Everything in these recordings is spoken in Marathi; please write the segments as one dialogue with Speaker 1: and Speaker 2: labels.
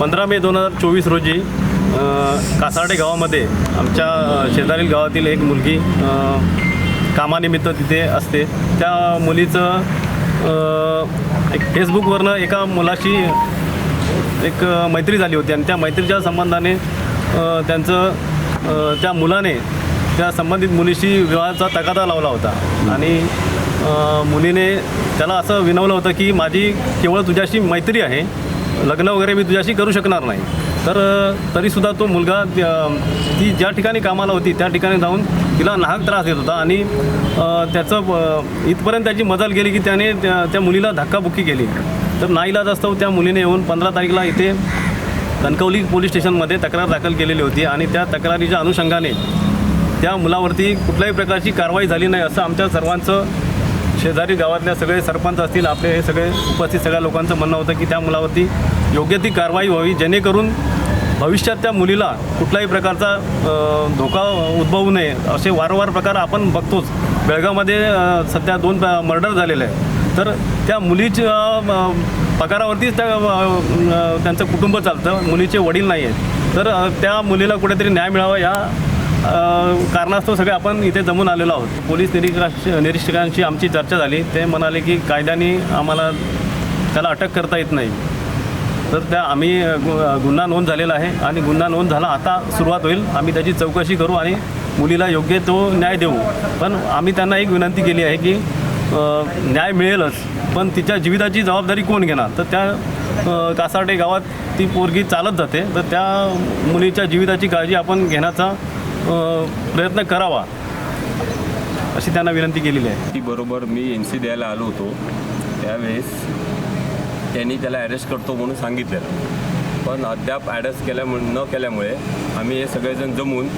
Speaker 1: पंधरा मे दोन हजार चोवीस रोजी कासार्डे गावामध्ये आमच्या शेजारील गावातील एक मुलगी कामानिमित्त तिथे असते. त्या मुलीचं एक फेसबुकवरनं एका मुलाशी एक मैत्री झाली होती आणि त्या मैत्रीच्या संबंधाने त्यांचं त्या मुलाने त्या संबंधित मुलीशी विवाहाचा तगादा लावला होता. आणि मुलीने त्याला असं विनवलं होतं की माझी केवळ तुझ्याशी मैत्री आहे लग्न वगैरे मी तुझ्याशी करू शकणार नाही. तर तरीसुद्धा तो मुलगा ती ज्या ठिकाणी कामाला होती त्या ठिकाणी जाऊन तिला नाहक त्रास देत होता आणि त्याचं इथपर्यंत त्याची मजल गेली की त्याने त्या त्या मुलीला धक्काबुक्की केली. तर नाईलाज असतो त्या मुलीने येऊन पंधरा तारीखला इथे कणकवली पोलीस स्टेशनमध्ये तक्रार दाखल केलेली होती आणि त्या तक्रारीच्या अनुषंगाने त्या मुलावरती कुठल्याही प्रकारची कारवाई झाली नाही असं आमच्या सर्वांचं शेजारी गावातल्या सगळे सरपंच असतील आपले हे सगळे उपस्थित सगळ्या लोकांचं म्हणणं होतं की त्या मुलावरती योग्य ती कारवाई व्हावी जेणेकरून भविष्यात त्या मुलीला कुठलाही प्रकारचा धोका उद्भवू नये असे वारंवार प्रकार आपण बघतोच. बेळगावमध्ये सध्या दोन मर्डर झालेले आहे तर त्या मुलीच्या पगारावरतीच त्या त्यांचं कुटुंब चालतं मुलीचे वडील नाही आहेत तर त्या मुलीला कुठेतरी न्याय मिळावा या कारणास्तव सगळे आपण इथे जमून आलेलो आहोत. पोलीस निरीक्षक निरीक्षकांशी आमची चर्चा झाली. ते म्हणाले की कायद्याने आम्हाला त्याला अटक करता येत नाही. तर त्या आम्ही गु- गुन्हा नोंद झालेला आहे आणि गुन्हा नोंद झाला. आता सुरुवात होईल. आम्ही त्याची चौकशी करू आणि मुलीला योग्य तो न्याय देऊ. पण आम्ही त्यांना एक विनंती केली आहे की न्याय मिळेलच. पण तिच्या जीविताची जबाबदारी कोण घेणार? तर त्या कासाटे गावात ती पोरगी चालत जाते. तर त्या मुलीच्या जीविताची काळजी आपण घेण्याचा प्रयत्न करावा अशी त्यांना विनंती केलेली आहे.
Speaker 2: ती बरोबर मी एन सी द्यायला आलो होतो. त्यावेळेस त्यांनी त्याला अरेस्ट करतो म्हणून सांगितलेलं पण अद्याप ॲडस्ट केल्यामुळे न केल्यामुळे आम्ही हे सगळेजण जमून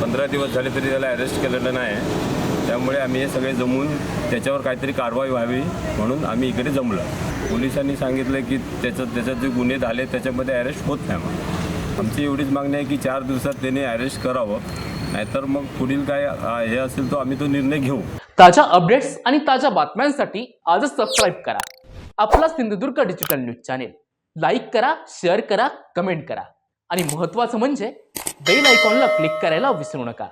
Speaker 2: पंधरा दिवस झाले तरी त्याला अरेस्ट केलेलं नाही त्यामुळे आम्ही हे सगळे जमून त्याच्यावर काहीतरी कारवाई व्हावी म्हणून आम्ही इकडे जमलो. पोलिसांनी सांगितलं की त्याचं त्याच्यात जे गुन्हे झाले त्याच्यामध्ये अरेस्ट होत नाही मग आमची एवढीच मागणी आहे की चार दिवसात त्याने अरेस्ट करावं. नाहीतर मग पुढील काय हे असेल तो आम्ही तो निर्णय घेऊ.
Speaker 3: ताज्या अपडेट्स आणि ताज्या बातम्यांसाठी आजच सबस्क्राईब करा. आपला Sindhudurg digital news channel like करा शेअर करा कमेंट करा. आणि महत्त्वाचं म्हणजे बेल आयकॉनला क्लिक करायला विसरू नका.